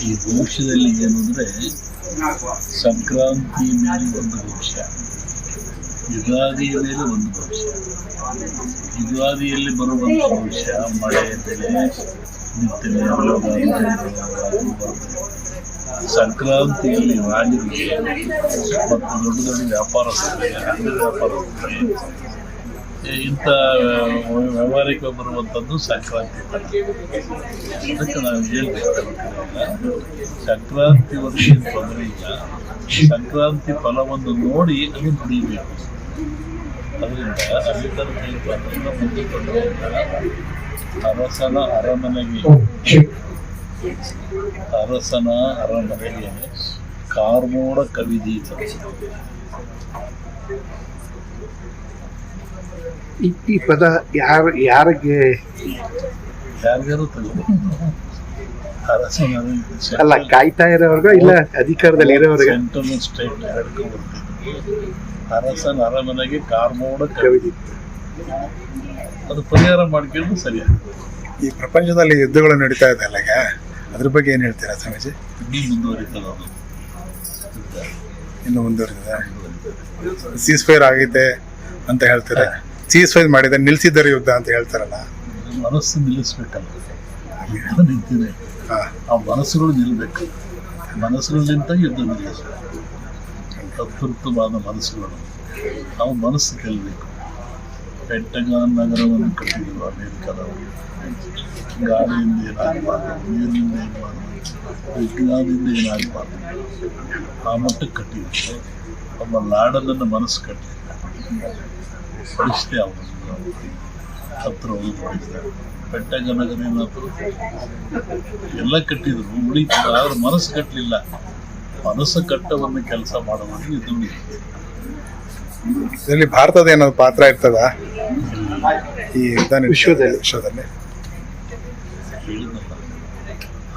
ಈ ಭವಿಷ್ಯದಲ್ಲಿ ಏನಂದರೆ ಅಂದರೆ ಸಂಕ್ರಾಂತಿ ಮೇಲೆ ಒಂದು ಭವಿಷ್ಯ ಯುಗಾದಿಯ ಮೇಲೆ ಒಂದು ಭವಿಷ್ಯ ಯುಗಾದಿಯಲ್ಲಿ ಬರುವಂಥ ಭವಿಷ್ಯ ಮಳೆ ಬೆಳೆ ಬಿತ್ತನೆ. ಸಂಕ್ರಾಂತಿಯಲ್ಲಿ ರಾಜರಿಗೆ ಮತ್ತು ದೊಡ್ಡ ದೊಡ್ಡ ವ್ಯಾಪಾರ ಅಂಗಡಿ ವ್ಯಾಪಾರಸ್ಥರಿಗೆ ಇಂಥ ವ್ಯವಹಾರಕ್ಕೆ ಬರುವಂಥದ್ದು ಸಂಕ್ರಾಂತಿ. ಅದಕ್ಕೆ ನಾವು ಹೇಳ್ಬೇಕು ಸಂಕ್ರಾಂತಿ ವರ್ಷ ತೊಂದರೆ ಇಲ್ಲ ಸಂಕ್ರಾಂತಿ ಫಲವನ್ನು ನೋಡಿ ಅಲ್ಲಿ ದುಡಿಬೇಕು. ಅದರಿಂದ ಅಲ್ಲಿ ಹೇಳ್ಬಾರ್ದು ಮುಂದೆ ಕೊಂಡೋಗ ಅರಸನ ಅರಮನೆಗೆ ಅರಸನ ಅರಮನೆಗೆ ಕಾರ್ಮೋಡ ಕವಿದೀತ ಈ ಪದ ಯಾರ ಯಾರಿಗೆ? ಯಾರಿಗಾರು ಅಲ್ಲ ಕಾಯ್ತಾ ಇರೋರ್ಗ ಇಲ್ಲ ಅಧಿಕಾರದಲ್ಲಿ ಇರೋರ್ಗ? ಸೆಂಟ್ರಲ್ ಸ್ಟೇಟ್ ಅರಸನ ಅರಮನೆಗೆ ಕಾರ್ಮೋಡ ಕವಿದಿತ್ತು. ಅದು ಪರಿಹಾರ ಮಾಡ್ಕೊಂಡು ಸರಿಯಾಗಿ ಈ ಪ್ರಪಂಚದಲ್ಲಿ ಯುದ್ಧಗಳು ನಡೀತಾ ಇದೆ ಅಲ್ಲ ಈಗ? ಅದ್ರ ಬಗ್ಗೆ ಏನು ಹೇಳ್ತೀರಾ ಸ್ವಾಮೀಜಿ? ಇನ್ನೂ ಮುಂದುವರಿತದೆ ಅದು. ಇನ್ನು ಮುಂದುವರಿದ ಸೀಸ್ ಫೈರ್ ಆಗಿದೆ ಅಂತ ಹೇಳ್ತಾರೆ? ಸೀಸ್ ಫೈರ್ ಮಾಡಿದ ನಿಲ್ಸಿದ್ದಾರೆ ಯುದ್ಧ ಅಂತ ಹೇಳ್ತಾರಲ್ಲ. ಮನಸ್ಸು ನಿಲ್ಲಿಸ್ಬೇಕಲ್ಲ ಯುದ್ಧ ನಿಂತಿದೆ. ಆ ಮನಸ್ಸುಗಳು ನಿಲ್ಲಬೇಕು ನಿಂತ ಯುದ್ಧ ನಿಲ್ಲಿಸಬೇಕು ಅತ್ಯುತ್ತಮವಾದ ಮನಸ್ಸುಗಳು. ನಾವು ಮನಸ್ಸು ಗೆಲ್ಲಬೇಕು ಪೆಂಟಗಾನ್ ನಗರವನ್ನು ಕಟ್ಟಿದ್ರು ಅಮೇರಿಕಾದವರು. ಗಾಳಿಯಿಂದ ಏನಾಗಬಾರ್ದು ನೀರಿನಿಂದ ಏನಾಗಬಾರ್ದು ವಿಜ್ಞಾನದಿಂದ ಏನಾಗಬಾರ್ದು. ಆ ಮಟ್ಟಕ್ಕೆ ಕಟ್ಟಿದ್ರು. ಒಬ್ಬ ಲಾಡಲನ್ನು ಮನಸ್ಸು ಕಟ್ಟಿಲ್ಲ ಅವನು ಹತ್ರ ಹೋಗಿ ಪೆಂಟಗ ನಗರ ಏನಾದ್ರು ಎಲ್ಲ ಕಟ್ಟಿದ್ರು. ಉಳಿತು ಆದ್ರೆ ಮನಸ್ಸು ಕಟ್ಟಲಿಲ್ಲ ಮನಸ್ಸು ಕಟ್ಟವನ್ನು ಕೆಲಸ ಮಾಡೋದು ಇದು ಇದರಲ್ಲಿ ಭಾರತದ ಏನಾದ್ರು ಪಾತ್ರ ಇರ್ತದ? ಈ ವಿಶ್ವದಲ್ಲಿ. ವಿಶ್ವದಲ್ಲಿ.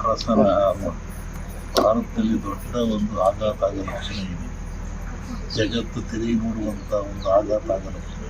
ಅರಸನ ಭಾರತದಲ್ಲಿ ದೊಡ್ಡ ಒಂದು ಆಘಾತ ಆಗೋ ಲಕ್ಷಣ ಇದೆ. ಜಗತ್ತು ತಿರುಗಿ ನೋಡುವಂತ ಒಂದು ಆಘಾತ ಆಗೋ ಲಕ್ಷಣ ಇದೆ.